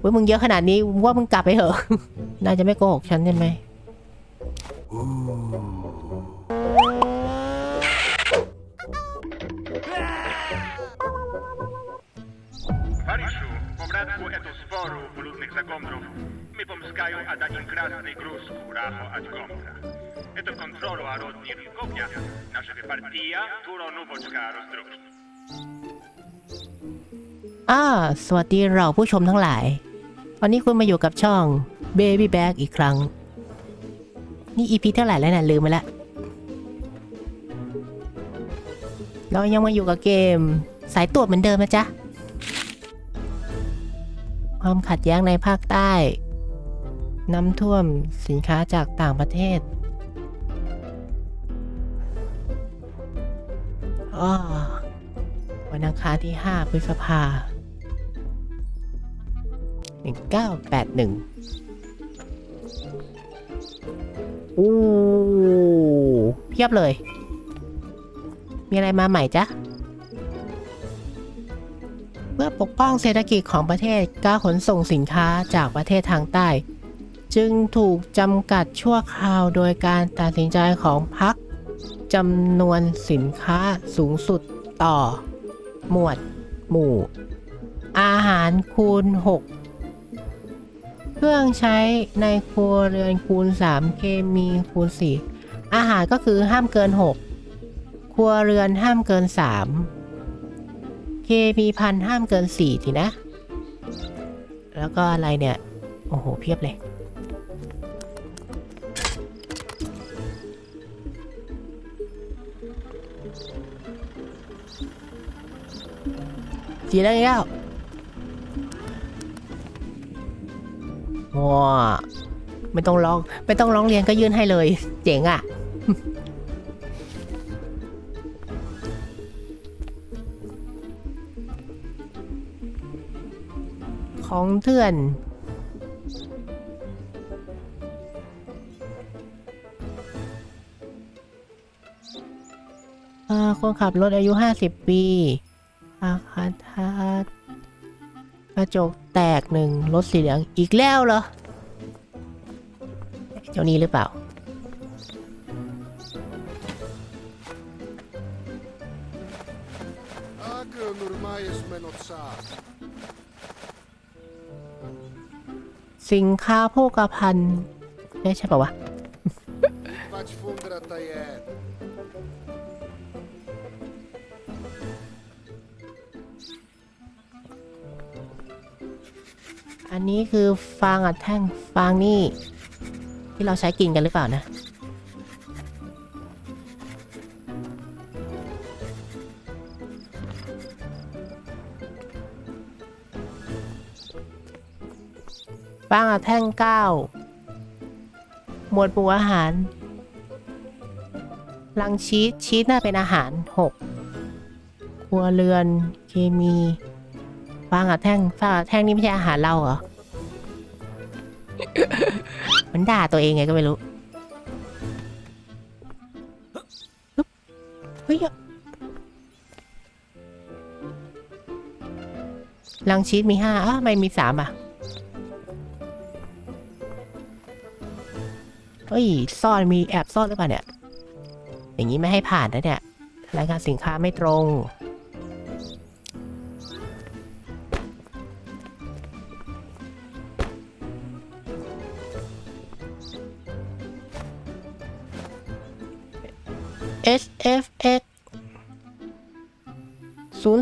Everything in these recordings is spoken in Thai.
เว้ยมึงเยอะขนาดนี้ว่ามึงกลับไปเถอะน่าจะไม่โกหกฉันใช่ไหม อ่าสวัสดีเราผู้ชมทั้งหลาย วันนี้คุณมาอยู่กับช่อง Baby Bag อีกครั้ง นี่ EP เท่าไหร่แล้วนะลืมไปละ เรายังมาอยู่กับเกม สายตรวจเหมือนเดิมนะจ๊ะ ความขัดแย้งในภาคใต้ น้ำท่วมสินค้าจากต่างประเทศอ้อวันอังคารที่ 5 พฤษภา 1981อู้เพียบเลย มีอะไรมาใหม่จ๊ะ เพื่อปกป้องเศรษฐกิจของประเทศการขนส่งสินค้าจากประเทศทางใต้ จึงถูกจำกัดชั่วคราวโดยการตัดสินใจของพรรคจำนวนสินค้าสูงสุดต่อ หมวด หมู่ อาหารคูณ 6 รื่องใช้ในครัวเรือนคูณ 3 เคมีคูณ 4 อาหารก็คือห้ามเกิน 6 ครัวเรือนห้ามเกิน 3 เคมีพันห้ามเกิน 4 ทีนะ แล้วก็อะไรเนี่ย โอ้โห เพียบเลยสีอะไรแล้ว ว้าไม่ต้องร้อง ไม่ต้องร้องเรียนก็ยื่นให้เลย เจ๋งอะ ของเถื่อนอ่อคนขับรถอายุ 50 ปีอาคาทัดกระจก แตกหนึ่งรถสีเหลืองอีกแล้วเหรอ เจ้านี้หรือเปล่า สินค้าโภคภัณฑ์ไม่ใช่ป่าวะ นี้คือฟางอัดแท่งฟางนี่ ที่เราใช้กินกันหรือเปล่านะ ฟางอัดแท่งเก้าหมวดหมู่อาหาร ลังชีสชีสน่าเป็นอาหารหกครัวเรือนเคมีฟางอัดแท่งฟางอัดแท่งนี่ไม่ใช่อาหารเราเหรอ มันด่าตัวเองไงก็ไม่รู้เฮ้ยลังชีสมีห้าอ้าไม่มีสามอะ เฮ้ย ซ่อนมีแอบซ่อนหรือเปล่าเนี่ย อย่างนี้ไม่ให้ผ่านนะเนี่ย รายการสินค้าไม่ตรง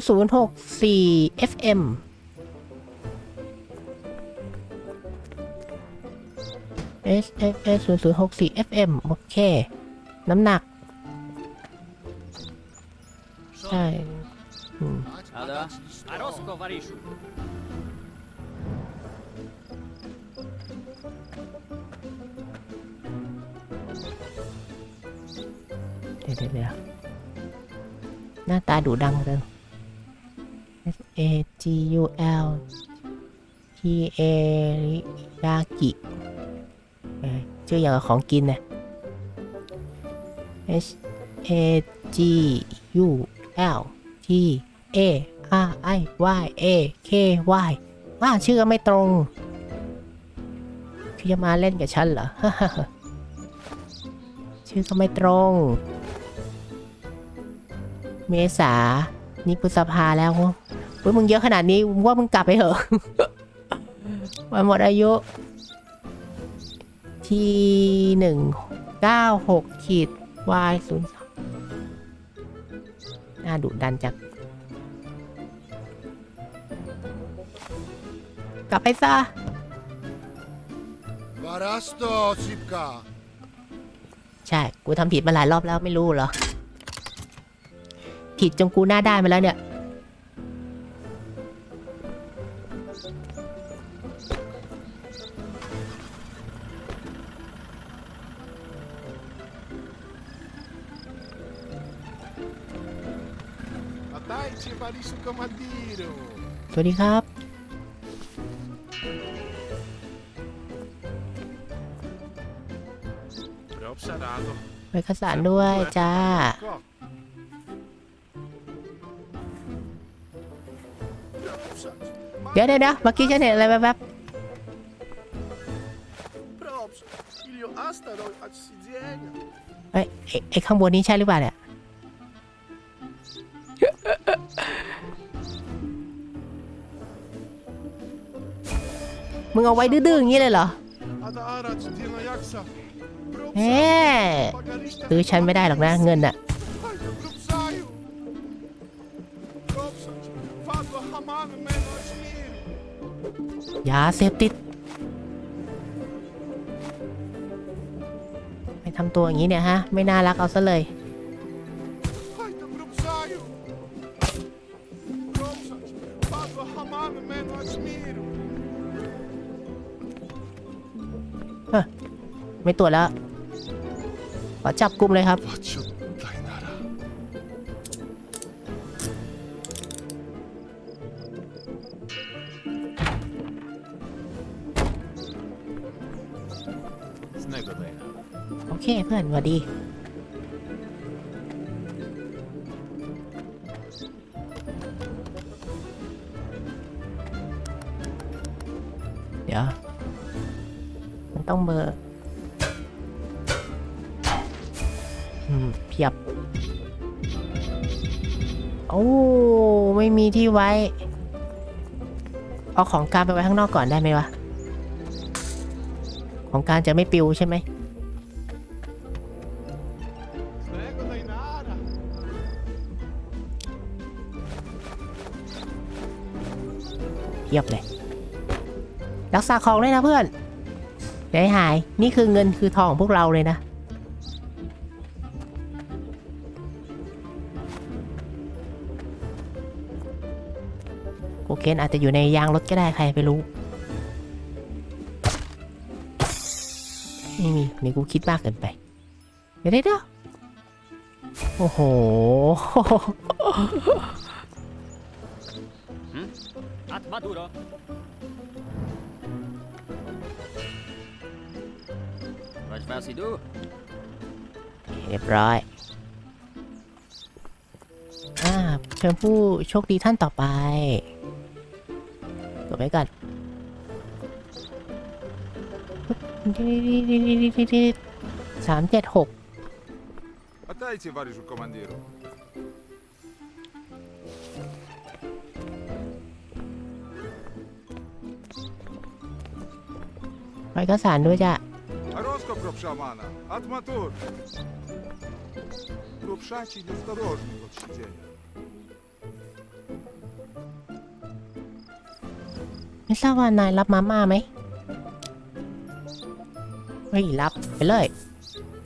0064 FM เอสเอสเอสศูนย์ศูนย์หกสี่เอฟเโอเค น้ำหนัก ใช่อืเดี๋ยวเดียวหน้าตาดูดังเลย S A G U L T A ยากิชื่ออย่างของกินนะ H A G U L T A R I Y A K Y ว่าชื่อก็ไม่ตรงพี่จะมาเล่นกับฉันเหรอ ชื่อก็ไม่ตรง เมษา นี่พฤษภาแล้ว เฮ้ยมึงเยอะขนาดนี้ว่ามึงกลับไปเถอะมันหมดอายุ ทีหนึ่งเก้าหกขีดวายศูนย์สองน่าดุดันจังกลับไปซะวารัสโตชิปกาใช่ กูทำผิดมาหลายรอบแล้วไม่รู้เหรอ ผิดจนกูหน้าได้มาแล้วเนี่ย วัสดีครับ L'ho obsadato. ไปข้าวสารด้วยจ้า Ecco. Ma เดี๋ยวเดี๋ยวเดี๋ยวเมื่อกี้ฉันเห็นอะไรแวบ props, io astaro a Sizienia. ๆเอ้ยไอ้ไอ้ข้างบนนี้ใช่หรือเปล่าเนี่ย มึงเอาไว้ดื้อๆอย่างนี้เลยเหรอแหมซื้อฉันไม่ได้หรอกนะเงินอะยาเสพติดไม่ทำตัวอย่างนี้เนี่ยฮะ ไม่น่ารักเอาซะเลย Ai, propsaio. Props, vado ไม่ตรวจแล้วขอจับกลุ่มเลยครับ Faccio Dainara. Snego dai. โอเคเพื่อนสวัสดี ไม่มีที่ไว้ เอาของกลารไปไว้ข้างนอกก่อนได้ไหมวะ ของกลารจะไม่ปิวใช่ไหมเทียบเลย รักษาของด้วยนะเพื่อนอย่าให้หาย นี่คือเงินคือทองของพวกเราเลยนะ เคนอาจจะอยู่ในยางรถก็ได้ใครไปรู้ไม่มีนี่กูคิดมากเกินไปเดี๋ยวเดี๋ยวเดี๋ยวโอ้โห At Maduro. Wat was hij doen? เรียบร้อยอ่าเชิญผู้โชคดีท่านต่อไป กดไว้ก่อนสามเจ็ดหก A dai ci vari sul comandiero. ไปก็สารด้วยจ้ะ A Rosco propszamana. Atmatur. Propszaci nieostrożni od siedzenia. ไม่ทราบว่านายรับมาม่าไหมเฮ้ยรับไปเลย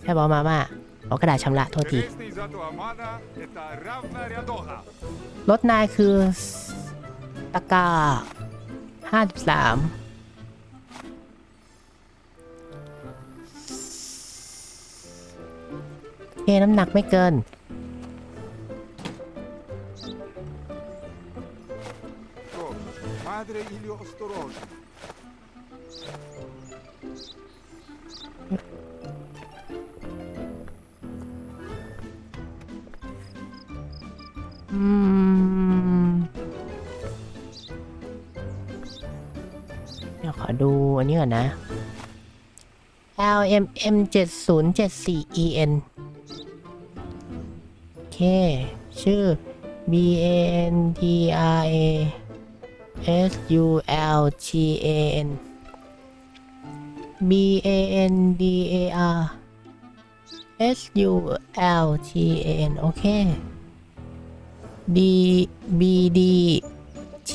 แค่บอกมาม่าเอากระดาษชำระโทษทีรถนายคือตะกาห้าสิบสามเคน้ำหนักไม่เกิน Padre Ilio, ostrożnie. เดี๋ยวขอดูอันนี้ก่อนนะ LMM 7 0 7 4 EN โอเค ชื่อ B A N D R A S U L T A N B A N D A R S U L T A N โอเค D B D T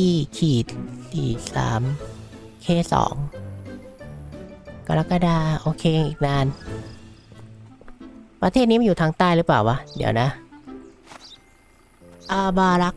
E ขีดสี่สาม K สองกรกฎาโอเค อีกนาน ประเทศนี้มันอยู่ทางใต้หรือเปล่าวะ เดี๋ยวนะ อาบารัก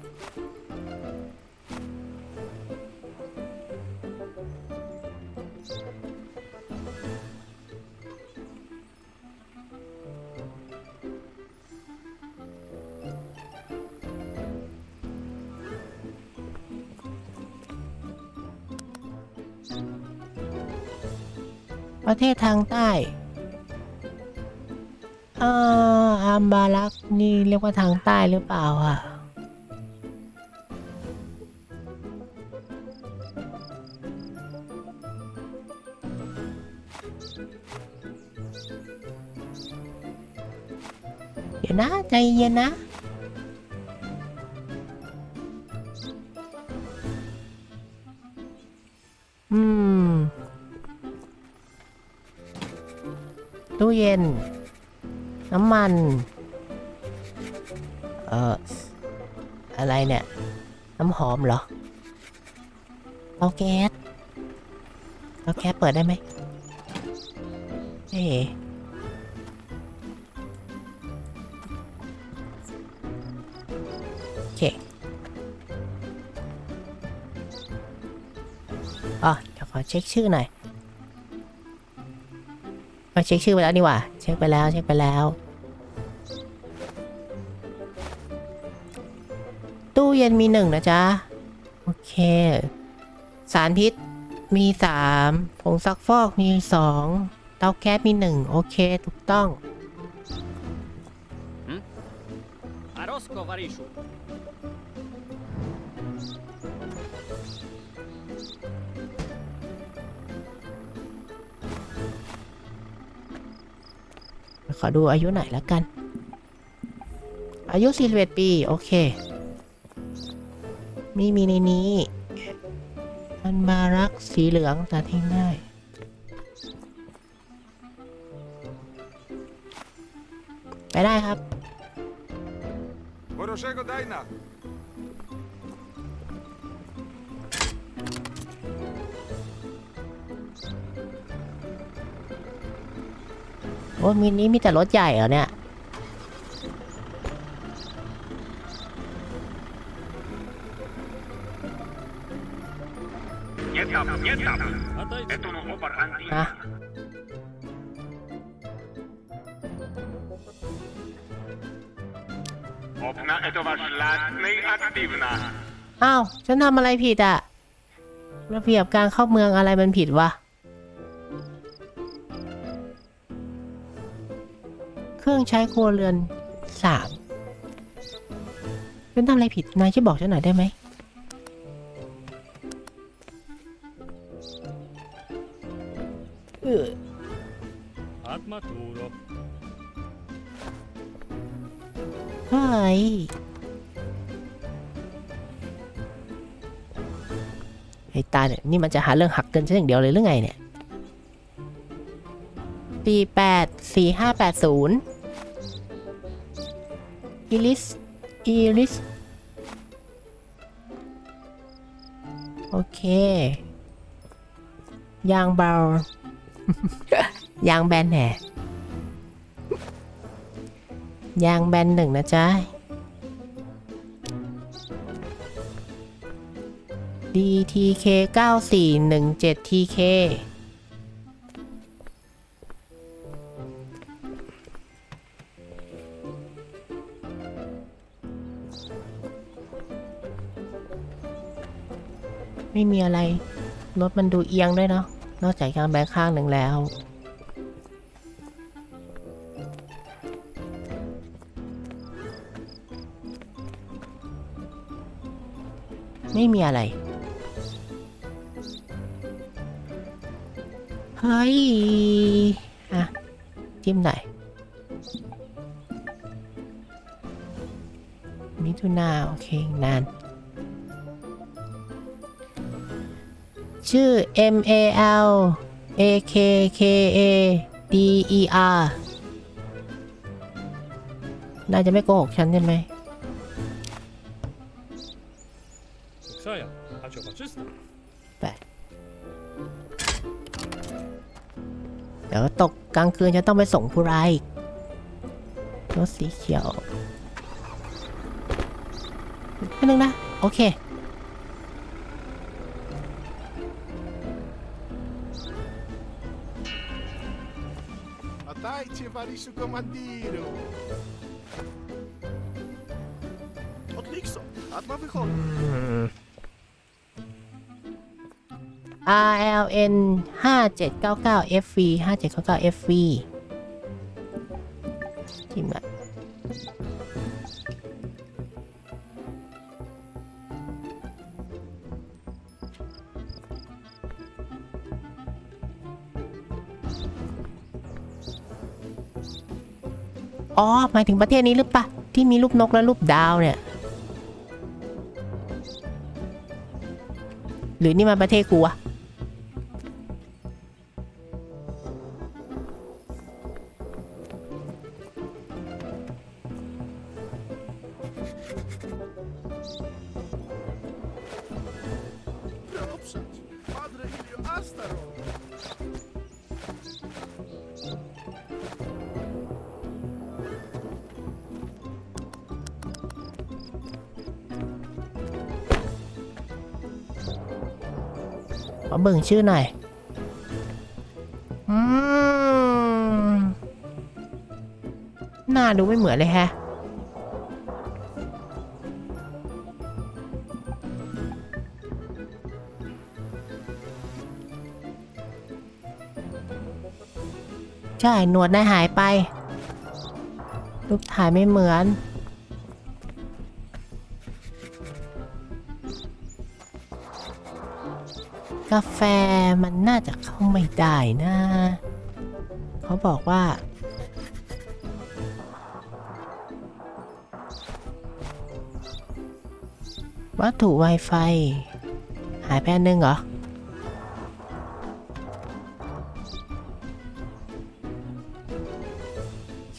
ประเทศทางใต้เอ่ออัมบารักนี่เรียกว่าทางใต้หรือเปล่าอะเดี๋ยวนะใจเย็นนะ น น้ำมัน เอ่อ อะไรเนี่ย น้ำหอมเหรอเตาแก๊สเตาแก๊สเปิดได้ไหมเอ๊ะโอเคอ๋อเดี๋ยวขอเช็คชื่อหน่อย เช็คชื่อไปแล้วนี่ว่าเช็คไปแล้วเช็คไปแล้ว ตู้เย็นมีหนึ่งนะจ๊ะ โอเค สารพิษมีสามผงซักฟอกมีสองเตาแก๊สมีหนึ่งโอเค ถูกต้อง อดูอายุหน่อยละกัน อายุ 41 ปี โอเค มีมีในนี้ อันบารักสีเหลืองตัดทิ้งได้ ไปได้ครับ อ้มินี้มีแต่รถใหญ่เหรอเนี่ย Nie tam, nie tam. Отойди. Это ну опар антина. ฮะ Окна этого шлатный активно. อ้าว ฉันทำอะไรผิดอะระเบียบการเข้าเมืองอะไรมันผิดวะ รื่องใช้ครัวเรือนสามฉันทำอะไรผิด นายช่วยบอกฉันหน่อยได้ไหม เออเฮ้ยไอ้ตาเนี่ย นี่มันจะหาเรื่องหักเกินฉันอย่างเดียวเลยหรือไงเนี่ยสี่แปดสี่ห้าแปดศูนย์ อีลิสอีลิสโอเค ยางเบา ยางแบนแห่ยางแบนหนึ่งนะจ๊ะ DTK 9417 TK ไม่มีอะไร รถมันดูเอียงด้วยเนาะ นอกจากยางแบนข้างหนึ่งแล้ว ไม่มีอะไร เฮ้ย อะ จิ้มหน่อยมิถุนาโอเคนาน ชื่อ M A L A K K A D E R น่าจะไม่โกหกฉันใช่ไหม Ksaja, a čo czysto? ไปเดี๋ยวตกกลางคืนจะต้องไปส่งผู้ร้ายอีกรถสีเขียวนิดนึงนะ โอเค Marysiu komandiru. Odlikso, Atma wychodzi. RLN 5799 FV 5799 FV จิ้มละ อ๋อหมายถึงประเทศนี้หรือปะที่มีรูปนกและรูปดาวเนี่ย หรือนี่มันประเทศกูอะ ชื่อหน่อยอหน้าดูไม่เหมือนเลยแฮะ ใช่ หนวดนายหายไป รูปถ่ายไม่เหมือน กาแฟมันน่าจะเข้าไม่ได้นะ เขาบอกว่า วัตถุ Wi-Fi หายไปอันหนึ่งเหรอ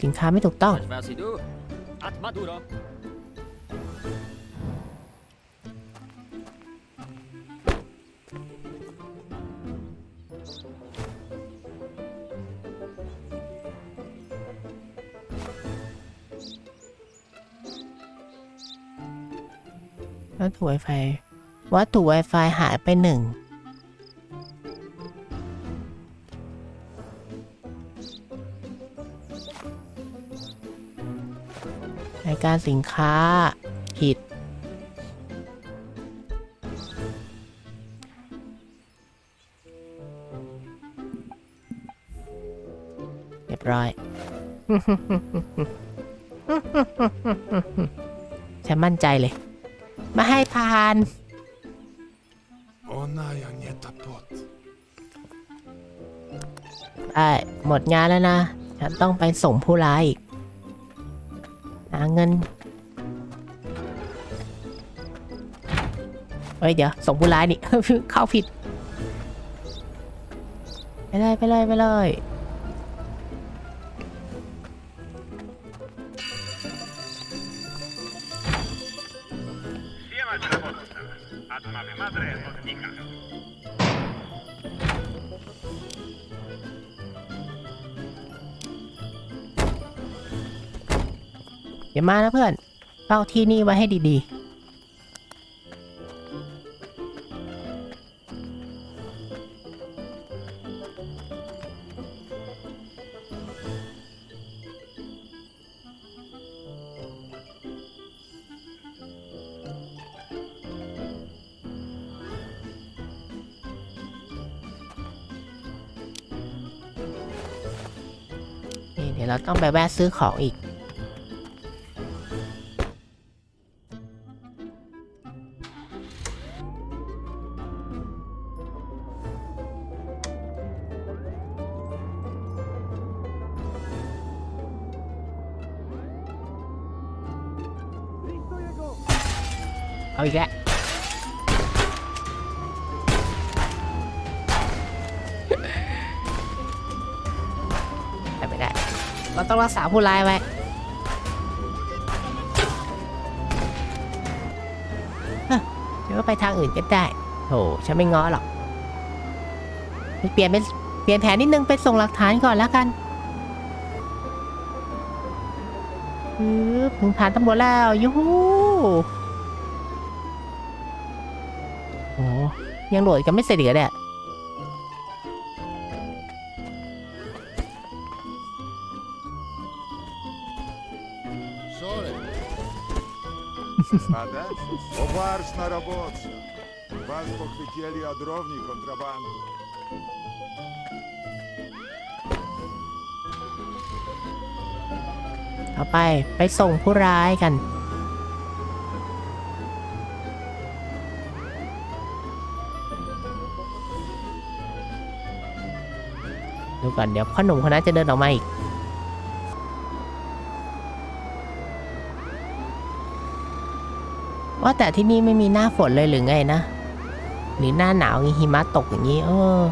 สินค้าไม่ถูกต้อง ถุ Wi-Fi วัตถุ Wi-Fi หายไปหนึ่งรายการสินค้าผิด เรียบร้อย ฉันมั่นใจเลย มาให้พานได้หมดงานแล้วนะฉันต้องไปส่งผู้ร้ายอีกหาเงินเฮ้ยเดี๋ยวส่งผู้ร้ายนี่ เข้าผิด ไปเลยไปเลยไปเลย อย่ามานะเพื่อนเฝ้าที่นี่ไว้ให้ดีๆนี่เดี๋ยวเราต้องไปแวะซื้อของอีก เอาอีกแล้วได้ไม่ได้ เราต้องรักษาผู้ร้ายไว้ฮ้ยเดี๋ยวว่าไปทางอื่นก็ได้โถฉันไม่ง้อหรอกเปลี่ยนเป็นเปลี่ยนแผนนิดนึงไปส่งหลักฐานก่อนแล้วกันปึ๊บถึงฐานตำรวจแล้วยูฮูโอ้ ยังโหลดกันไม่เสร็จอีกเหรอเนี่ย Sorry. Ada? Poważna robota. Was pochwycili od równi kontrabandy. ต่อไปไปส่งผู้ร้ายกันดู ก่อนเดี๋ยวพ่อหนุ่มคนนั้นจะเดินออกมาอีกว่าแต่ที่นี่ไม่มีหน้าฝนเลยหรือไงนะ หรือหน้าหนาวอย่หิมะตกอย่างนี้เออ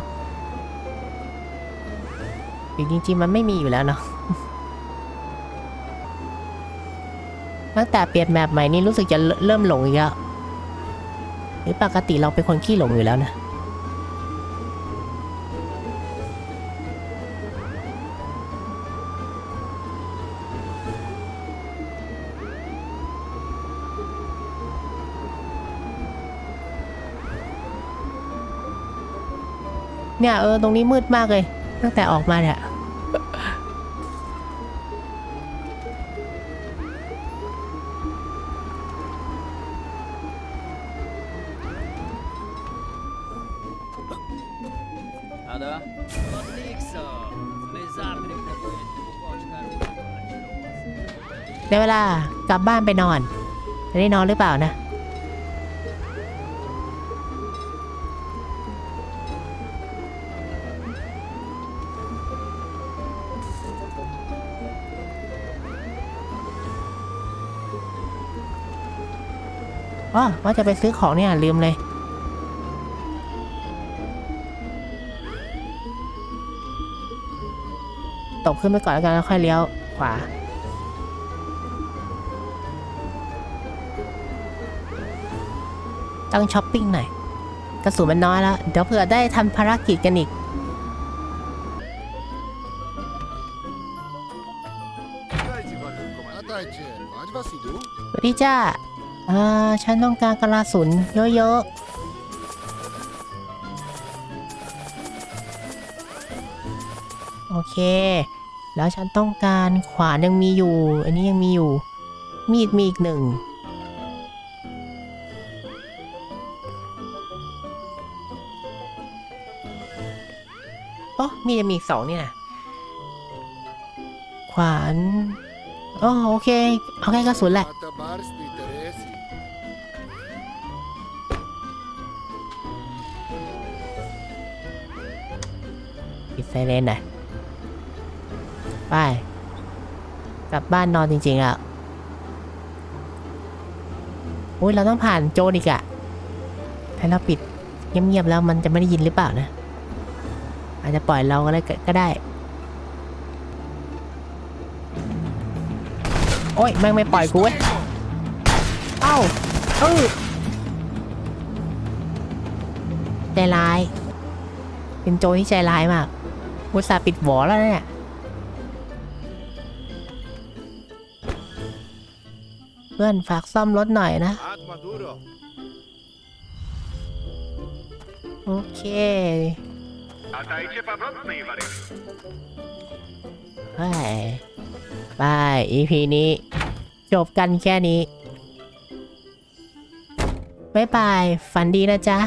หรือจริงๆมันไม่มีอยู่แล้วเนาะตั้งแต่เปลี่ยนแมปใหม่นี่รู้สึกจะเริ่มเริ่มหลงอีกแล้วหรือปกติเราเป็นคนขี้หลงอยู่แล้วนะ เนี่ยเออตรงนี้มืดมากเลย ตั้งแต่ออกมาเนี่ย Ada? Odlikso! My zapry te pojęty poboczka ruchować. ได้เวลากลับบ้านไปนอน จะได้นอนหรือเปล่านะ อ๋อว่าจะไปซื้อของเนี่ยลืมเลยตบขึ้นไปก่อนแล้วกันแล้วค่อยเลี้ยวขวาต้องช้อปปิ้งหน่อยกระสุนมันน้อยแล้ว เดี๋ยวเผื่อได้ทำภารกิจกันอีก Dajcie waliutką, A dajcie, mać was idu? สวัสดีจ้า อ่อฉันต้องการกระสุนเยอะๆ โอเค แล้วฉันต้องการขวานยังมีอยู่ อันนี้ยังมีอยู่ มีดมีอีกหนึ่งโอ้มีดยังมีอีกสองนี่นะขวาน อ๋อ โอเค เอาแค่กระสุนแหละ เรนหน่อยไป กลับบ้านนอนจริงๆอะอุ้ยเราต้องผ่านโจนอีกอะถ้าเราปิดเงียบๆแล้วมันจะไม่ได้ยินหรือเปล่านะ อาจจะปล่อยเราก็ได้ก็ได้ โอ้ยแม่งไม่ปล่อยกูเว้ย เอ้าเออใจร้าย เป็นโจที่ใจร้ายมาก อุตส่าห์ปิดหวอแล้วเนี่ยเพื่อนฝากซ่อมรถหน่อยนะ โอเคไปไป EP นี้ จบกันแค่นี้บ๊ายบาย ฝันดีนะจ๊ะ